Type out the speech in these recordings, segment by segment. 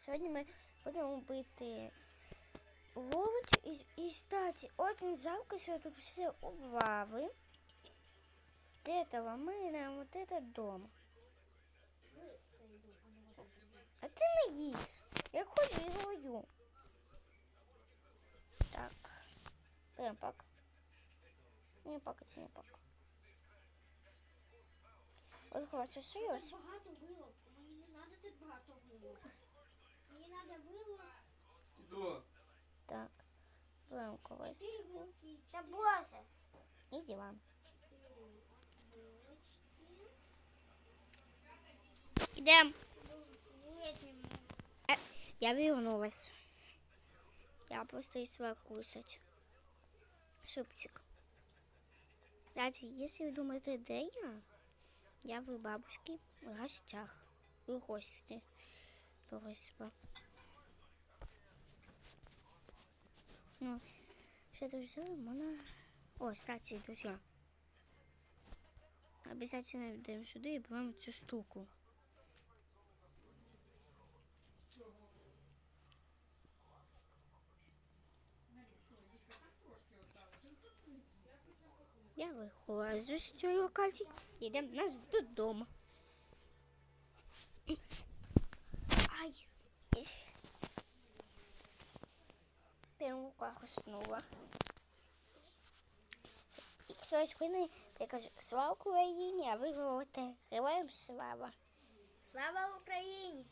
Сьогодні ми будемо бити вулицю і, і стати один замка, що тут все убавы. Вот этого мы нам вот этот дом. А ти не їсть. Я хочу і злою. Так. Прям пак. Не пак, це не пак. От хочеш щось? багато вилок. Мені не треба тут багато вилок. Іду. Так. Беремо когось. Та боже. Чотири вилочки. Ідем. Візьмемо. Я вернулась. Я просто решила кушать. Супчик. Кстати, если вы думаете, где я? Я в бабушки в гостях. В гости. Ну, что это все? Можно... О, кстати, друзья. Обязательно идем сюда и берем эту штуку. Я виходжу з цієї локації. Йдемо нас додому. Ай. В руках уснула. І хтось мене я кажу, слава Україні, а ви говорите, героям слава. Слава Україні!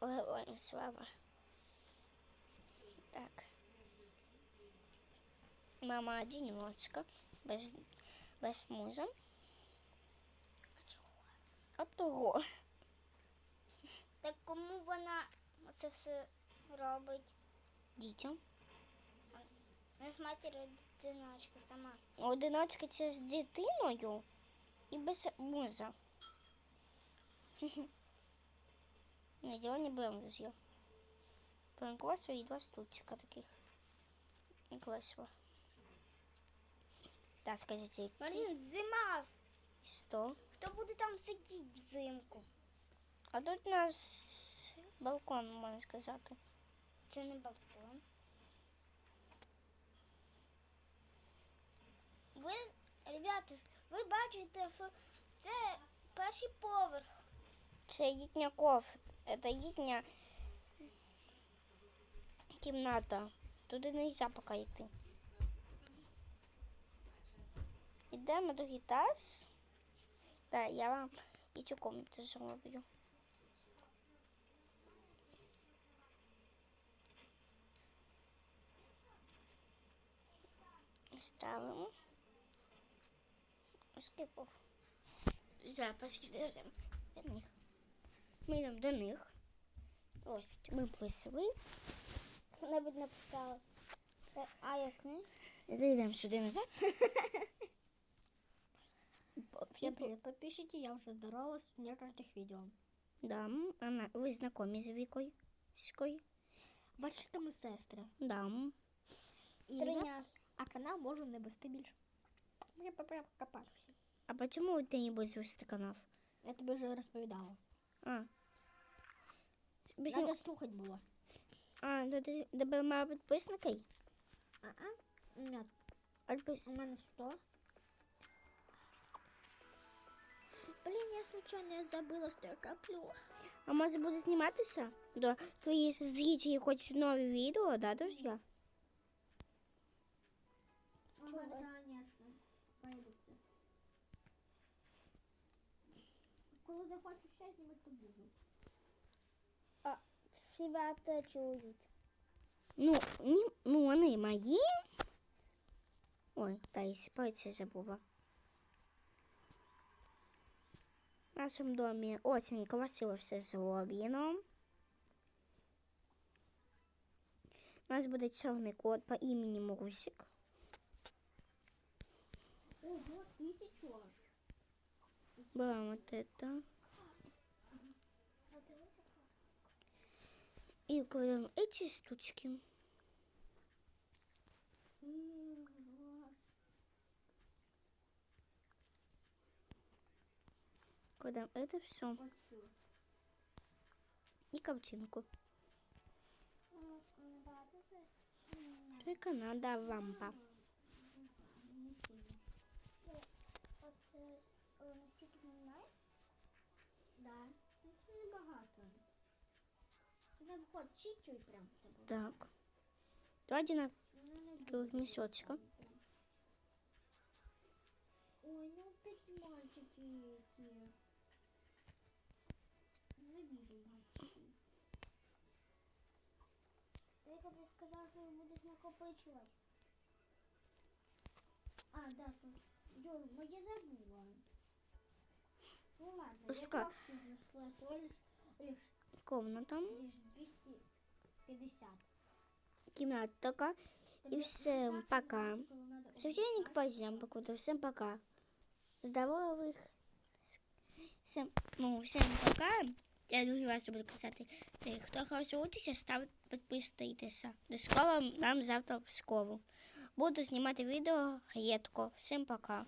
Героям слава. Так. Мама одиночка, без, без мужа. А того. Кому вона це все робить? Дітям. Не з матір'ю одиночка сама. Одиночка це з дитиною і без мужа. Ні, діло не беремо друзі. Беремо квасу і два стульчика таких. Квасова. Так, скажіть, які? Блін, зима. Сто. Хто буде там сидіти взимку? А тут у нас балкон, можна сказати. Це не балкон. Ви, ребята, ви бачите, що це перший поверх. Це їхня кофе. Це їхня кімната. Туди не можна поки йти. Ідемо до гітас. Так, я вам і цю комнату зроблю. Ставимо. Скипов. Запас держимо від них. Ми йдемо до них. Ось ми писали. Хто-небудь написав. Е, А як не? Зайдемо сюди назад. Всем привет, подписчики, я уже здоровалась в некоторых видео. Да, м, вона, ви знайомі з Вікою? Шкою? Бачите, ми сестри. Да. І Триня. А канал можу не вести більше. Мені прям копатися. А чому ти не будеш вести канал? Я тобі вже розповідала. А. Без Надо слухати було. А, до ти тебе має підписники? А-а. Ні, Альбус. у мене 100. Блін, я случайно забыла, що я коплю. А може буде зніматися? До твої зрителі хочуть нові відео, да, друзі? Ага, конечно. Появиться. Коли захочу ще знімати, то буду. Ребята чують. Ну, ні, ну вони мої. Ой, та і сіпається забула. В нашому домі очень красиво все зроблено. У нас буде чорний кот по імені Мурусик. Беремо вот это. И кладем эти штучки. Кладем это все. И картинку. Тільки надо лампа. Нам хоть чуть-чуть прям. Так. Давайте на килых мешочка. Ой, ну опять мальчики эти. Ну, Ненавижу мальчики. Только ты сказал, что их будешь накопачивать. А, да, Дерма, ну, я забыла. Ну ладно, Пуска. я так нашла, лишь Комната. лиш 250. Кімната така. Всем так пока. Священник убрать. покуда. Всем пока. Здоровых. Всем, ну, всем пока. Я другий раз буду казати. Е, Хто хоче учитися, ставте підписуйтеся. До школи нам завтра в школу. Буду знімати відео рідко. Всім пока.